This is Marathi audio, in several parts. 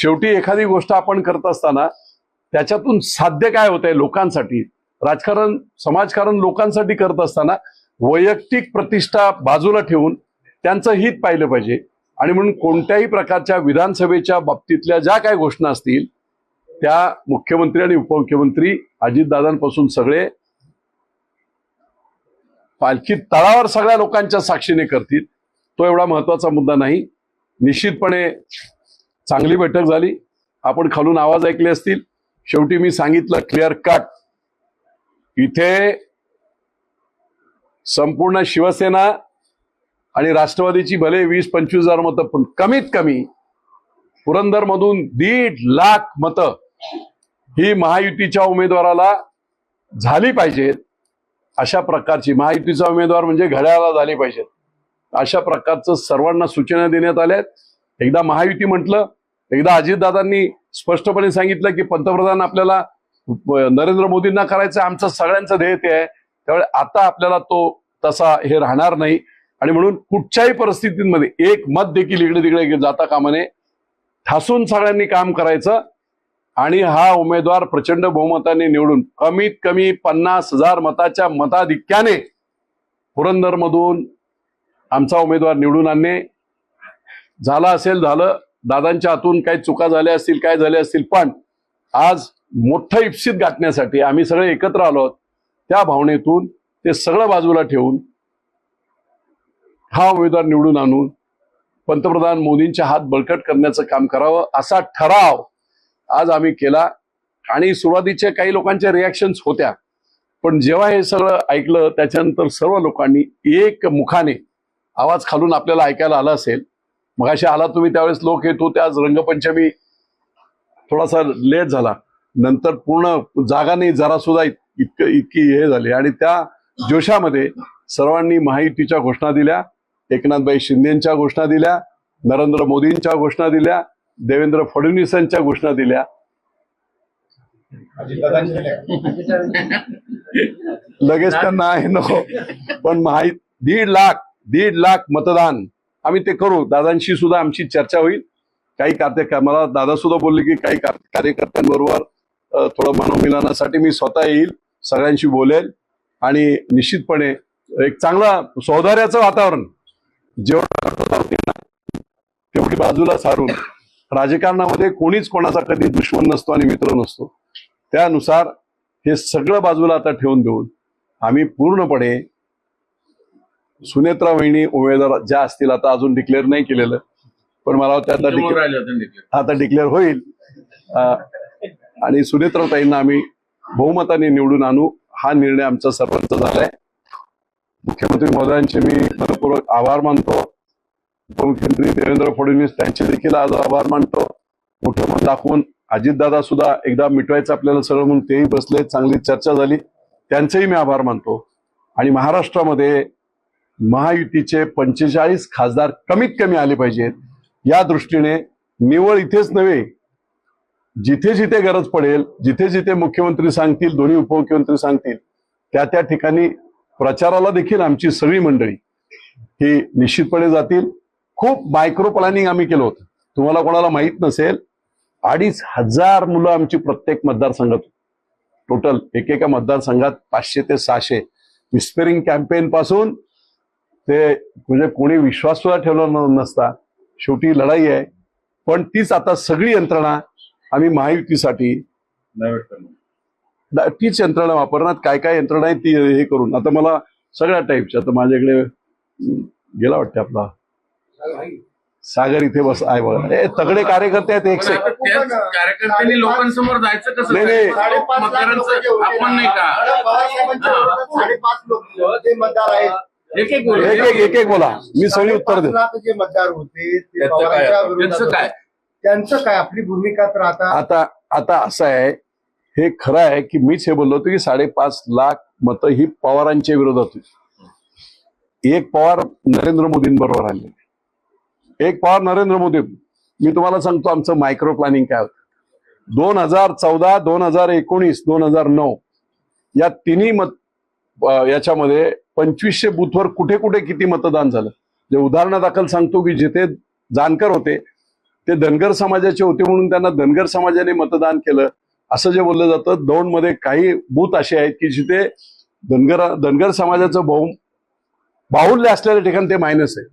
शेवटी एखादी गोष्ट आपण करत असताना त्याच्यातून साध्य काय होत आहे लोकांसाठी? राजकारण समाजकारण लोकांसाठी करत असताना वैयक्तिक प्रतिष्ठा बाजूला ठेवून त्यांचं हित पाहिलं पाहिजे. आणि म्हणून कोणत्याही प्रकारच्या विधानसभेच्या बाबतीतल्या ज्या काही घोषणा असतील त्या मुख्यमंत्री आणि उपमुख्यमंत्री अजितदादांपासून सगळे पालखी तळावर सगळ्या लोकांच्या साक्षीने करतील. तो एवढा महत्त्वाचा मुद्दा नाही. निश्चितपणे चांगली बैठक झाली. आपण खालून आवाज ऐकले असतील. शेवटी मी सांगितलं क्लिअर कट इथे संपूर्ण शिवसेना आणि राष्ट्रवादीची भले वीस पंचवीस हजार मतं पण कमीत कमी पुरंदरमधून दीड लाख मतं ही महायुतीच्या उमेदवाराला झाली पाहिजेत. अशा प्रकारची महायुतीचा उमेदवार म्हणजे घड्याळाला झाले पाहिजेत. अशा प्रकारचं सर्वांना सूचना देण्यात आल्यात एकदा महायुती म्हटलं एकदा अजितदादांनी स्पष्टपणे सांगितलं की पंतप्रधान आपल्याला नरेंद्र मोदींना करायचं आमचं सगळ्यांचं ध्येय ते आहे. त्यामुळे आता आपल्याला तो तसा हे राहणार नाही. आणि म्हणून कुठच्याही परिस्थितीमध्ये एक मत देखील इकडे तिकडे जाता कामा नये. ठासून सगळ्यांनी काम करायचं. आणि हा उमेदवार प्रचंड बहुमताने निवडून कमीत कमी पन्नास हजार मताच्या मताधिक्याने पुरंदरमधून आमचा उमेदवार निवडून आणणे. झाला असेल झालं. दादांच्या हातून काही चुका झाल्या असतील काय झाल्या असतील पण आज मोठं इप्सित गाठण्यासाठी आम्ही सगळे एकत्र आलो आहोत. त्या भावनेतून ते सगळं बाजूला ठेवून हा उमेदवार निवडून आणून पंतप्रधान मोदींच्या हात बळकट करण्याचं काम करावं असा ठराव आज आम्ही केला. आणि सुरुवातीच्या काही लोकांच्या रिॲक्शन्स होत्या. पण जेव्हा हे सगळं ऐकलं त्याच्यानंतर सर्व लोकांनी एक मुखाने आवाज खालून आपल्याला ऐकायला आला असेल. मग असे आला तुम्ही त्यावेळेस लोक येत होते आज रंगपंचमी थोडासा लेट झाला. नंतर पूर्ण जागा नाही जरा सुद्धा इतकं इतकी हे झाली. आणि त्या जोशामध्ये सर्वांनी महायुतीच्या घोषणा दिल्या. एकनाथबाई शिंदेच्या घोषणा दिल्या. नरेंद्र मोदींच्या घोषणा दिल्या. देवेंद्र फडणवीसांच्या घोषणा दिल्या. लगेच त्यांना आहे नको. पण माहीत दीड लाख दीड लाख मतदान आम्ही ते करू. दादांशी सुद्धा आमची चर्चा होईल. काही कार्य मला दादा सुद्धा बोलले की काही कार्यकर्त्यांबरोबर थोडं मनोमिलनासाठी मी स्वतः येईल सगळ्यांशी बोलेल आणि निश्चितपणे एक चांगला सौदार्याचं वातावरण जेवढं तेवढी बाजूला सारून राजकारणामध्ये कोणीच कोणाचा कधी दुश्मन नसतो आणि मित्र नसतो. त्यानुसार हे सगळं बाजूला आता ठेवून देऊन आम्ही पूर्णपणे सुनेत्रा वहिनी उमेदवार ज्या असतील आता अजून डिक्लेअर नाही केलेलं पण मला वाटतं आता. आता डिक्लेअर होईल. आणि सुनेत्राताईंना आम्ही बहुमताने निवडून आणू हा निर्णय आमचा सर्वांचा झालाय. मुख्यमंत्री महोदयांचे मी मनपूर्वक आभार मानतो. उपमुख्यमंत्री देवेंद्र फडणवीस त्यांचे देखील आज आभार मानतो. मोठं मन दाखवून अजितदादा सुद्धा एकदा मिटवायचं आपल्याला सगळं म्हणून तेही बसले चांगली चर्चा झाली. त्यांचेही मी आभार मानतो. आणि महाराष्ट्रामध्ये महायुतीचे पंचेचाळीस खासदार कमीत कमी आले पाहिजेत. या दृष्टीने निवळ इथेच नव्हे जिथे जिथे गरज पडेल जिथे जिथे मुख्यमंत्री सांगतील दोन्ही उपमुख्यमंत्री सांगतील त्या त्या ठिकाणी प्रचाराला देखील आमची सगळी मंडळी ही निश्चितपणे जातील. खूप मायक्रो प्लॅनिंग आम्ही केलं होतं. तुम्हाला कोणाला माहीत नसेल अडीच हजार मुलं आमची प्रत्येक मतदारसंघात टोटल एकेका मतदारसंघात पाचशे ते सहाशे. विस्पेरिंग कॅम्पेन पासून ते म्हणजे कोणी विश्वास सुद्धा ठेवला न- नसता. शेवटी लढाई आहे. पण तीच आता सगळी यंत्रणा आम्ही महायुतीसाठी तीच यंत्रणा वापरणार. काय काय यंत्रणा आहे ती हे करून. आता मला सगळ्या टाईपच्या आता माझ्याकडे गेला वाटतं आपला. सागर इथे बस आहे बघा. ए तगडे कार्यकर्ते आहेत एक कार्यकर्त्यांनी लोकांसमोर जायचं कसं? आपण नाही का? साडेपाच लोक जे मतदार आहेत एक एक बोल. एक एक एक एक बोला. मी सगळी उत्तर साडेपाच दे लाख जे मतदार होते ते त्याचं काय? पवारांच्या विरोधात त्यांचं काय? होते. त्यांचं काय? आपली भूमिका तर आता आता आता असं आहे हे खरं आहे की मीच हे बोललो होतो की साडेपाच लाख मतं ही पवारांच्या विरोधात होती. एक पवार नरेंद्र मोदींबरोबर आले. एक पवार नरेंद्र मोदी. मी तुम्हाला सांगतो आमचं मायक्रो प्लॅनिंग काय होतं. दोन हजार चौदा दोन हजार एकोणीस दोन हजार नऊ या तिन्ही मत याच्यामध्ये पंचवीसशे बूथवर कुठे कुठे किती मतदान झालं? जे उदाहरणादाखल सांगतो की जिथे जानकर होते ते धनगर समाजाचे होते म्हणून त्यांना धनगर समाजाने मतदान केलं. असं जे बोललं जातं दौंडमध्ये काही बूथ असे आहेत की जिथे धनगर धनगर समाजाचं बहु बाहुल्य असलेल्या ठिकाणी ते मायनस आहे.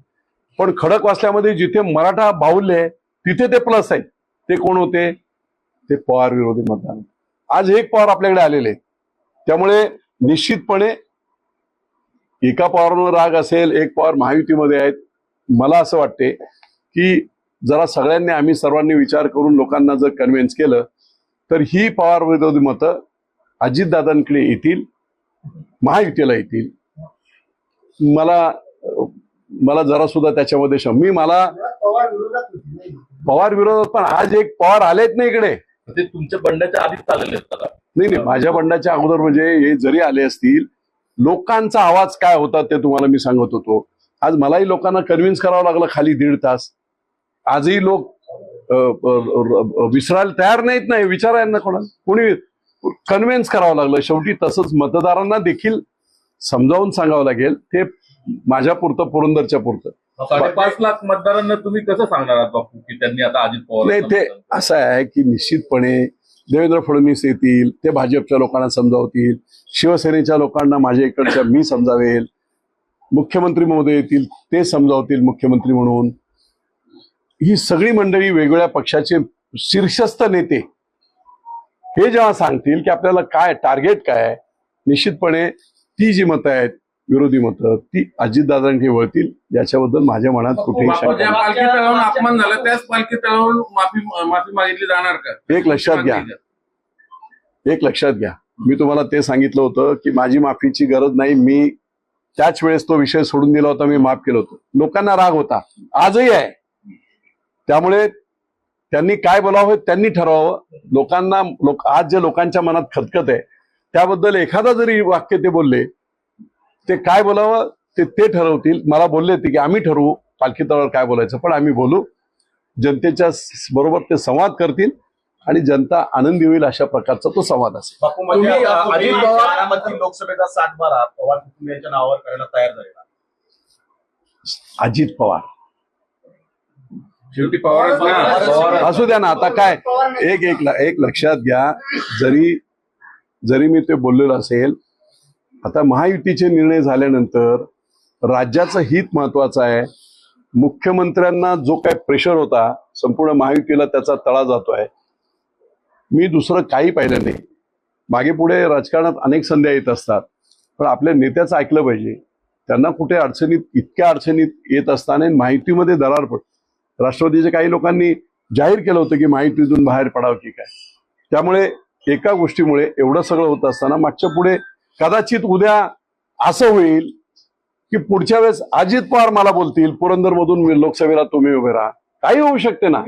पण खडक वाचल्यामध्ये जिथे मराठा बाहुल्य आहे तिथे ते प्लस आहे ते कोण होते? ते पवार विरोधी मतदान. आज एक पवार आपल्याकडे आलेले त्यामुळे निश्चितपणे एका पवारांवर राग असेल एक पवार महायुतीमध्ये आहेत. मला असं वाटते की जरा सगळ्यांनी आम्ही सर्वांनी विचार करून लोकांना जर कन्व्हिन्स केलं तर ही पवार विरोधी मतं अजितदादांकडे येतील महायुतीला येतील. मला मला जरा सुद्धा त्याच्यामध्ये मी मला पवार विरोधात पण आज एक पवार आलेच नाही इकडे. ते तुमच्या बंडाच्या आधीच आलेले असतात नाही नाही माझ्या बंडाच्या अगोदर म्हणजे हे जरी आले असतील लोकांचा आवाज काय होता ते तुम्हाला मी सांगत होतो. आज मलाही लोकांना कन्व्हिन्स करावं लागलं खाली दीड तास. आजही लोक विसरायला तयार नाहीत नाही विचारायला कोणाला. कोणी कन्व्हिन्स करावं लागलं. शेवटी तसंच मतदारांना देखील समजावून सांगावं लागेल. ते माझ्या पुरतं पुरंदरच्या पुरतं. साडेपाच लाख मतदारांना तुम्ही कसं सांगणार आहात बापू की त्यांनी आता अजित नाही पवार ते असं आहे की निश्चितपणे देवेंद्र फडणवीस येतील ते भाजपच्या लोकांना समजावतील शिवसेनेच्या लोकांना माझ्या इकडच्या मी समजावेल मुख्यमंत्री महोदय येतील ते समजावतील मुख्यमंत्री म्हणून. ही सगळी मंडळी वेगवेगळ्या पक्षाचे शीर्षस्थ नेते. हे जेव्हा सांगतील की आपल्याला काय टार्गेट काय आहे निश्चितपणे ती जी मतं आहेत विरोधी मतं ती अजितदादांकडे वळतील याच्याबद्दल माझ्या मनात कुठेही अपमान झाला त्याच पालखी तळावून माफी माफी मागितली जाणार का? एक लक्षात घ्या. एक लक्षात घ्या. मी तुम्हाला ते सांगितलं होतं की माझी माफीची गरज नाही मी त्याच वेळेस तो विषय सोडून दिला होता मी माफ केलं होतं. लोकांना राग होता. आजही आहे. त्यामुळे त्यांनी काय बोलावं त्यांनी ठरवावं. लोकांना लोक आज जे लोकांच्या मनात खतखत आहे त्याबद्दल एखादा जरी वाक्य ते बोलले ते काय बोलावं? ते ते ठरवतील. मला बोलले होते की आम्ही ठरवू. पालखी तळावर काय बोलायचं? पण आम्ही बोलू. जनतेच्या बरोबर ते संवाद करतील आणि जनता आनंदी होईल अशा प्रकारचा तो संवाद असेल. म्हणजे पवार- लोकसभेचा सातबारा पवार कुटुंबियांच्या नावावर करायला तयार झालेला अजित पवार. शेवटी पवार- असू द्या. ना आता काय? एक एक लक्षात घ्या. जरी जरी मी ते बोललेलो असेल आता महायुतीचे निर्णय झाल्यानंतर राज्याचं हित महत्वाचं आहे. मुख्यमंत्र्यांना जो काय प्रेशर होता संपूर्ण महायुतीला त्याचा तळा जातोय. मी दुसरं काही पाहिलं नाही. मागे पुढे राजकारणात अनेक संध्या येत असतात. पण आपल्या नेत्याचं ऐकलं पाहिजे. त्यांना कुठे अडचणीत इतक्या अडचणीत येत असताना माहितीमध्ये दरार पड राष्ट्रवादीच्या काही लोकांनी जाहीर केलं होतं की माहितीतून बाहेर पडावं की काय. त्यामुळे एका गोष्टीमुळे एवढं सगळं होत असताना मागच्या पुढे कदाचित उद्या असं होईल की पुढच्या वेळेस अजित पवार मला बोलतील पुरंदर मधून लोकसभेला तुम्ही उभे राहा. काही होऊ शकते ना.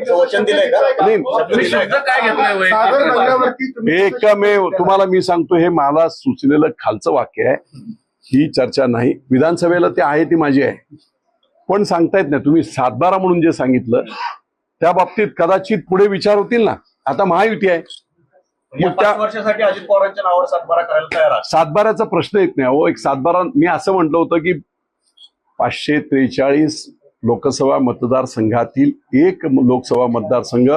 एकमेव तुम्हाला मी सांगतो हे मला सुचलेलं खालचं वाक्य आहे. ही चर्चा नाही. विधानसभेला ते आहे ती माझी आहे. पण सांगता येत नाही. तुम्ही सातबारा म्हणून जे सांगितलं त्या बाबतीत कदाचित पुढे विचार होतील ना. आता महायुती आहे. मग त्या- वर्षासाठी अजित पवारांच्या नावावर सातबारा करायला तयार आहात. सातबाऱ्याचा प्रश्न येत नाही. अहो एक सातबारा मी असं म्हटलं होतं की पाचशे त्रेचाळीस लोकसभा मतदारसंघातील एक लोकसभा मतदारसंघ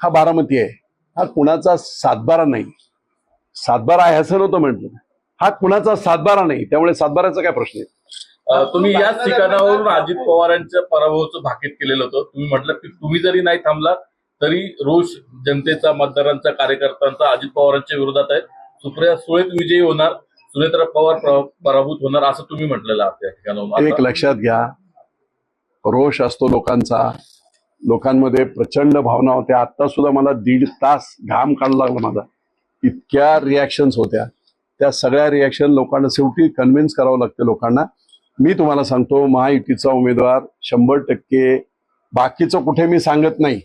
हा बारामती आहे. हा कुणाचा सातबारा नाही. सातबारा आहे असं नव्हतं म्हटलं. हा कुणाचा सातबारा नाही. त्यामुळे सातबाऱ्याचा काय प्रश्न आहे? तुम्ही याच ठिकाणावरून अजित पवारांच्या पराभवाचं भाकीत केलेलं होतं. तुम्ही म्हटलं की तुम्ही जरी नाही थांबला तरी रोष जनतेचा मतदारांचा कार्यकर्त्यांचा अजित पवारांच्या विरोधात आहे. सुप्रिया सुळेत विजयी होणार सुनेत्रा पवार पराभूत होणार असं तुम्ही म्हटलेलं आहात त्या एक लक्षात घ्या रोष असतो लोकांचा. लोकांमध्ये प्रचंड भावना होत्या. आता सुद्धा मला दीड तास घाम काढू लागला माझा. इतक्या रिॲक्शन्स होत्या. त्या सगळ्या रिॲक्शन लोकांना शेवटी कन्व्हिन्स करावं लागतं लोकांना. मी तुम्हाला सांगतो महायुतीचा उमेदवार शंभर टक्के बाकीचं कुठे मी सांगत नाही.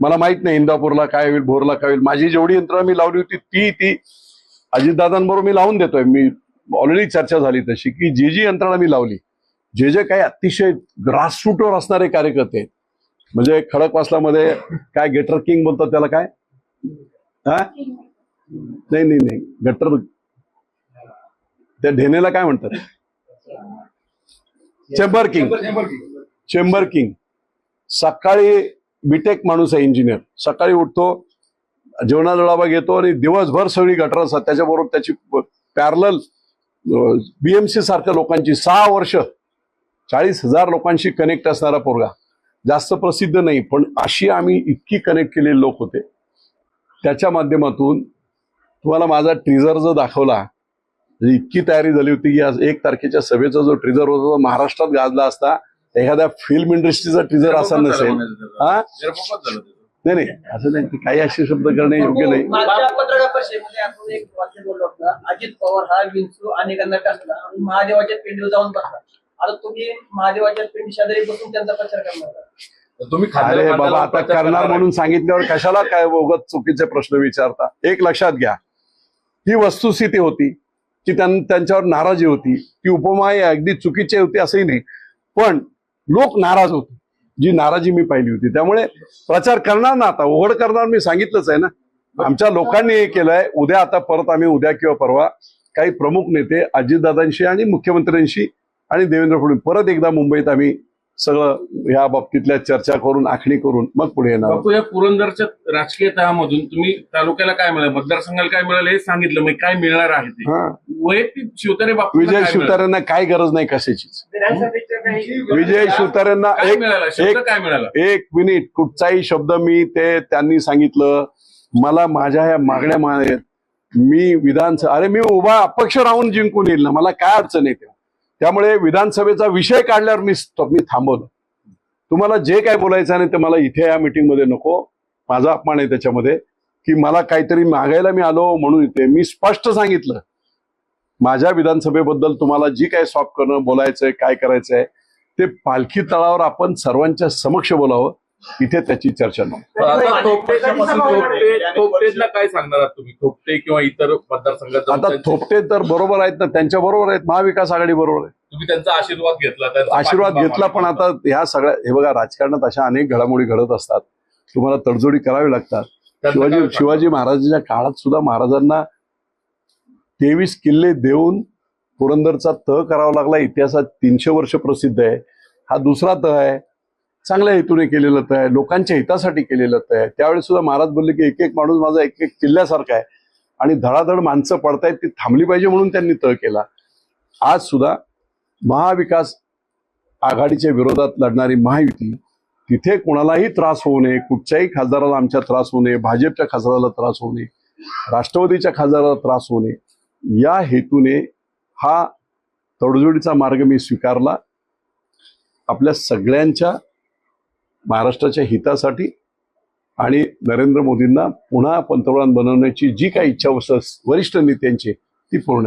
मला माहीत नाही इंदापूरला काय होईल भोरला काय होईल. माझी जेवढी यंत्रणा मी लावली होती ती ती अजितदादांबरोबर मी लावून देतोय. मी ऑलरेडी चर्चा झाली तशी की जी जी यंत्रणा मी लावली जे जे काही अतिशय ग्रासरूटवर असणारे कार्यकर्ते म्हणजे खडकवासलामध्ये काय गेटर किंग बोलतात त्याला काय? हा? नाही नाही नाही. गटर त्या ढेनेला काय म्हणतात? चेंबर किंग चेंबर किंग सकाळी बीटेक माणूस आहे इंजिनियर सकाळी उठतो जेवणाचा डबा घेतो आणि दिवसभर सगळी गटर असतात. त्याच्याबरोबर त्याची पॅरल बीएमसी सारख्या लोकांची सहा वर्ष चाळीस हजार लोकांशी कनेक्ट असणारा पोरगा. जास्त प्रसिद्ध नाही पण अशी आम्ही इतकी कनेक्ट केलेले लोक होते. त्याच्या माध्यमातून तुम्हाला माझा ट्रिझर जो दाखवला इतकी तयारी झाली होती की आज एक तारखेच्या सभेचा जो ट्रिझर होता तो महाराष्ट्रात गाजला असता. एखाद्या फिल्म इंडस्ट्रीचा ट्रिझर असा नसेल. हा. नाही नाही असं नाही की काही असे शब्द करणे योग्य नाही. मागच्या पत्रकार परिषदेमध्ये आपण एक वाक्य बोललो होता. अजित पवार हा विंचू अनेकांना टाकला आणि महादेवाच्या पिंडीवर जाऊन बसला. आता तुम्ही महादेवाच्या पिंडी शेजारी बसून त्यांचा प्रचार करणार. तुम्ही अरे बाबा आता करणार म्हणून सांगितल्यावर कशाला काय उगत चुकीचे प्रश्न विचारता? एक लक्षात घ्या. ही वस्तुस्थिती होती की त्यां- त्यांच्यावर नाराजी होती. ती उपमा ही अगदी चुकीची होती असंही नाही. पण लोक नाराज होते. जी नाराजी मी पाहिली होती. त्यामुळे प्रचार करणार ना आता उघड करणार मी सांगितलंच आहे ना. आमच्या लोकांनी हे केलंय उद्या आता परत आम्ही उद्या किंवा परवा काही प्रमुख नेते अजितदादांशी आणि मुख्यमंत्र्यांशी आणि देवेंद्र फडणवीस परत एकदा मुंबईत आम्ही सगळं या बाबतीतल्या चर्चा करून आखणी करून मग पुढे येणार. या पुरंदरच्या राजकीय तहामधून तुम्ही तालुक्याला काय मिळालं? मतदारसंघाला काय मिळालं? हे सांगितलं. मग काय मिळणार आहे ते? हा. वैयक्तिक शिवतारे बापू विजय शिवतारेंना काय गरज नाही कशाचीच. विजय शिवतारेंना काय एक मिळालं? शब्द एक काय मिळाला? एक मिनिट. कुठचाही शब्द मी ते त्यांनी सांगितलं. मला माझ्या ह्या मागण्या मी विधानसभा अरे मी उभा अपक्ष राहून जिंकून येईल ना. मला काय अडचण येते त्यामुळे विधानसभेचा विषय काढल्यावर मी मी थांबवलं. तुम्हाला जे काय बोलायचं आहे ते मला इथे या मीटिंगमध्ये नको. माझा अपमान आहे त्याच्यामध्ये. की मला काहीतरी मागायला मी आलो म्हणून इथे मी स्पष्ट सांगितलं. माझ्या विधानसभेबद्दल तुम्हाला जी काय सॉफ्ट करणं बोलायचंय काय करायचंय ते पालखी तळावर आपण सर्वांच्या समक्ष बोलावं. इथे त्याची चर्चा नाही आता थोपटे थोपटे थोपटेला काय सांगणार आहात तुम्ही? थोपटे किंवा इतर मतदारसंघात जाऊन आता थोपटे तर बरोबर आहेत ना त्यांच्या बरोबर आहेत महाविकास आघाडी बरोबर आहे. तुम्ही त्यांचा आशीर्वाद घेतला त्यांचा आशीर्वाद पाठिंबा घेतला पण मागितला. आता ह्या सगळ्या हे बघा राजकारणात अशा अनेक घडामोडी घडत असतात. तुम्हाला तडजोडी करावी लागतात. त्यांचं शिवाजी शिवाजी महाराजांच्या काळात सुद्धा महाराजांना तेवीस किल्ले देऊन पुरंदरचा तह करावा लागला. इतिहासात तीनशे वर्ष प्रसिद्ध आहे. हा दुसरा तह आहे. चांगल्या हेतूने केलेलं तर आहे लोकांच्या हितासाठी केलेलं तर आहे त्यावेळेस सुद्धा महाराज बोलले की एक एक माणूस माझा एक एक किल्ल्यासारखा आहे. आणि धडाधड माणसं पडतायत ती थांबली पाहिजे म्हणून त्यांनी तळ केला. आज सुद्धा महाविकास आघाडीच्या विरोधात लढणारी महायुती तिथे कोणालाही त्रास होऊ नये कुठच्याही खासदाराला आमच्या त्रास होऊ नये भाजपच्या खासदाराला त्रास होऊ नये राष्ट्रवादीच्या खासदाराला त्रास होऊ नये या हेतूने हा तडजोडीचा मार्ग मी स्वीकारला. आपल्या सगळ्यांच्या महाराष्ट्राच्या हितासाठी आणि नरेंद्र मोदींना पुन्हा पंतप्रधान बनवण्याची जी काही इच्छा वरिष्ठ नेत्यांची ती पूर्ण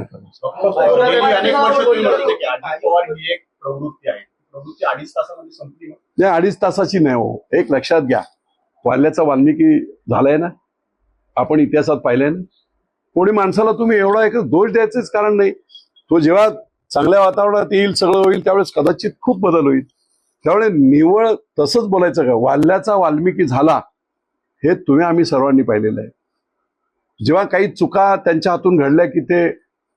अडीच नाही अडीच तासाची नाही हो. एक लक्षात घ्या. वाल्याचा वाल्मिकी झालाय ना? आपण इतिहासात पाहिलंय ना? कोणी माणसाला तुम्ही एवढा एक दोष द्यायचंच कारण नाही. तो जेव्हा चांगल्या वातावरणात येईल सगळं होईल त्यावेळेस कदाचित खूप बदल होईल. त्यामुळे निवळ तसंच बोलायचं का? वाल्याचा वाल्मिकी झाला हे तुम्ही आम्ही सर्वांनी पाहिलेलं आहे. जेव्हा काही चुका त्यांच्या हातून घडल्या की ते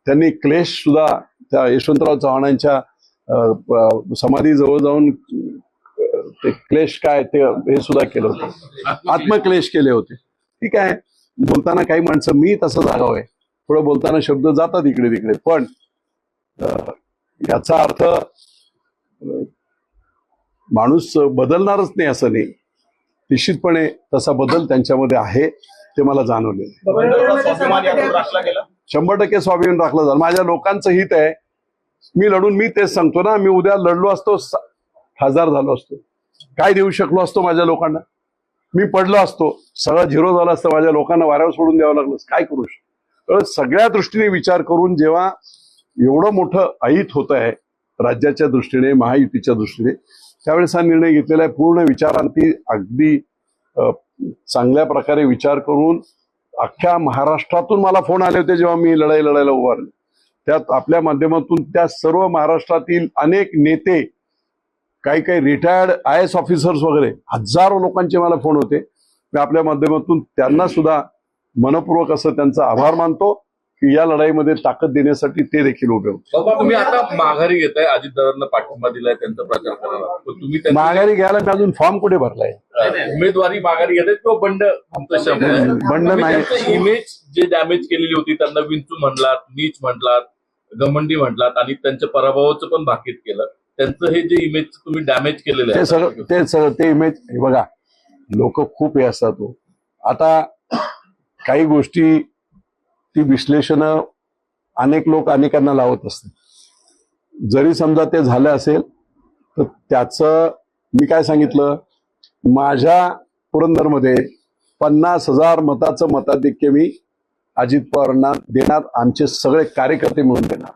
त्यांनी क्लेश सुद्धा त्या यशवंतराव चव्हाणांच्या समाधीजवळ जाऊन ते क्लेश काय ते हे सुद्धा केलं होतं. आत्मक्लेश केले होते. ठीक आहे. बोलताना काही माणसं मी तसं जागाव आहे. थोडं बोलताना शब्द जातात इकडे तिकडे पण अं, याचा अर्थ माणूस बदलणारच नाही असं नाही. निश्चितपणे तसा बदल त्यांच्यामध्ये आहे ते मला जाणवले. शंभर टक्के स्वाभिमान राखलं जाईल. माझ्या लोकांचं हित आहे. मी लढून मी तेच सांगतो ना मी उद्या लढलो असतो हजार खासदार झालो असतो. काय देऊ शकलो असतो माझ्या लोकांना? मी पडलो असतो. सगळं झिरो झालं असतं. माझ्या लोकांना वाऱ्यावर सोडून द्यावं लागलं काय करू शकतो? सगळ्या दृष्टीने विचार करून जेव्हा एवढं मोठं अहित होत आहे राज्याच्या दृष्टीने महायुतीच्या दृष्टीने त्यावेळेस हा निर्णय घेतलेला आहे. पूर्ण विचारांती अगदी चांगल्या प्रकारे विचार करून अख्ख्या महाराष्ट्रातून मला फोन आले होते जेव्हा मी लढाई लढायला उभारले त्यात आपल्या माध्यमातून त्या सर्व महाराष्ट्रातील अनेक नेते काही काही रिटायर्ड आय एस ऑफिसर्स वगैरे हजारो लोकांचे मला फोन होते. मी आपल्या माध्यमातून त्यांना सुद्धा मनपूर्वक असं त्यांचा आभार मानतो. या लढाईमध्ये ताकद देण्यासाठी ते देखील उभे होते तुम्ही आता माघारी घेताय अजितदारांना पाठिंबा दिलाय त्यांचा प्रचार करायला तुम्ही माघारी घ्यायला मी अजून फॉर्म कुठे भरलाय उमेदवारी माघारी घेताय किंवा बंड. बंड नाही. इमेज जे डॅमेज केलेली होती त्यांना विंचू म्हणलात नीच म्हटलात घमंडी म्हटलात आणि त्यांच्या पराभवाचं पण भाकीत केलं त्यांचं हे जे इमेज तुम्ही डॅमेज केलेलं ते आहे सगळं ते सगळं ते इमेज हे बघा लोक खूप हे असतात हो. आता काही गोष्टी ती विश्लेषण अनेक लोक अनेकांना लावत असतात. जरी समजा ते झालं असेल तर त्याचं मी काय सांगितलं? माझ्या पुरंदरमध्ये पन्नास हजार मताचं मताधिक्य मी अजित पवारांना देणार आमचे सगळे कार्यकर्ते मिळून देणार.